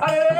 Hallelujah.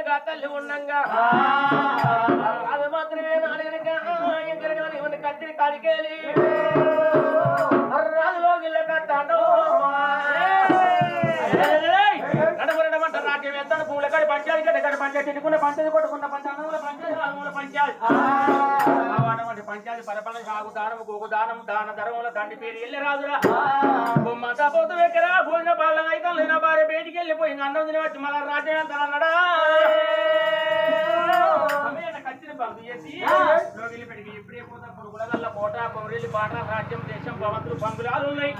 ఉండగా తల్లి ఉండంగా. అది మాత్రమే నాలుగనగా ఎంకరగా ఇవన్నీ కత్తిరి కాడికేలి రాజులోకి కట్టాడు పంచాయతీ పంచాయతీ కొట్టుకున్న పంచాయతీ కొట్టుకున్న పంచాయతీ పంచాయతీ దానము గోగుదానం భోజన పాలన అయితే లేన భార్య బయటికి వెళ్ళిపోయి అన్నం తిని వచ్చి మళ్ళా రాజ్యం ఎంత అన్నాడా ఇప్పుడే పోతా పొరుగుల కోట పొమరీలు పాట రాజ్యం దేశం భవంతులు పంపులాలు ఉన్నాయి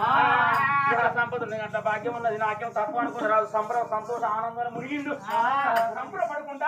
సంపద ఉంది అంత భాగ్యం ఉన్నది నాకేం తక్కువ అనుకుని రాదు సంబరం సంతోష ఆనందం ఆనందాలు మునిగిండు సంబరపడుకుంటా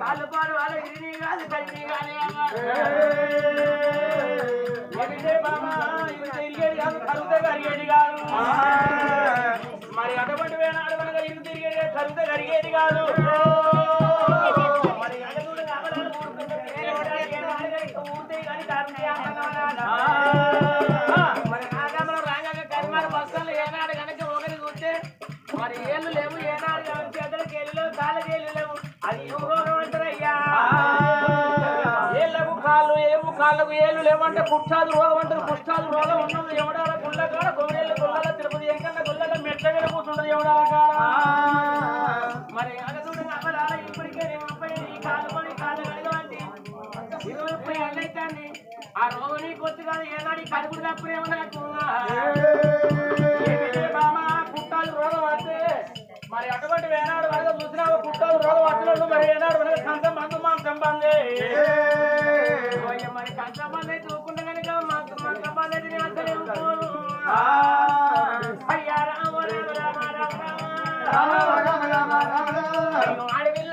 కాళ్ళు పాడు కాదు. మరి అటువంటి వేనాడు కనుక ఇల్లు తిరిగేది కలుగుతే కరిగేది కాదు మరి అడుగులు లేవు ఊరుకుంటే ఏళ్ళు లేవంటే కుష్టాలు రోగం అంటారు కుష్టాలు రోగం ఉన్నది. ఎవడాల గుళ్ళ కాడ కొమ్మేళ్ళు గుళ్ళల తిరుపతి ఎంకన్న గుళ్ళల మెట్ల మీద కూర్చుంటది ఎవడాల కాడ? మరి అడుగుడు నమ్మలాల ఇప్పటికే నేను ముప్పై ఈ కాలు కొని కాళ్ళు కడగవండి ఇరవై ముప్పై ఏళ్ళైతాంది ఆ రోగం నీకు వచ్చి కాదు ఏనాడు ఈ కడుపుడు తప్పుడే నాకు. ఏమిటి బామ కుట్టాలు రోగం వస్తే మరి అటువంటి వేనాడు కనుక చూసినా కుట్టాలు రోగం వచ్చినట్టు మరి ఏనాడు కంచం రామ రామ రామ అయ్యో అడవిల్ల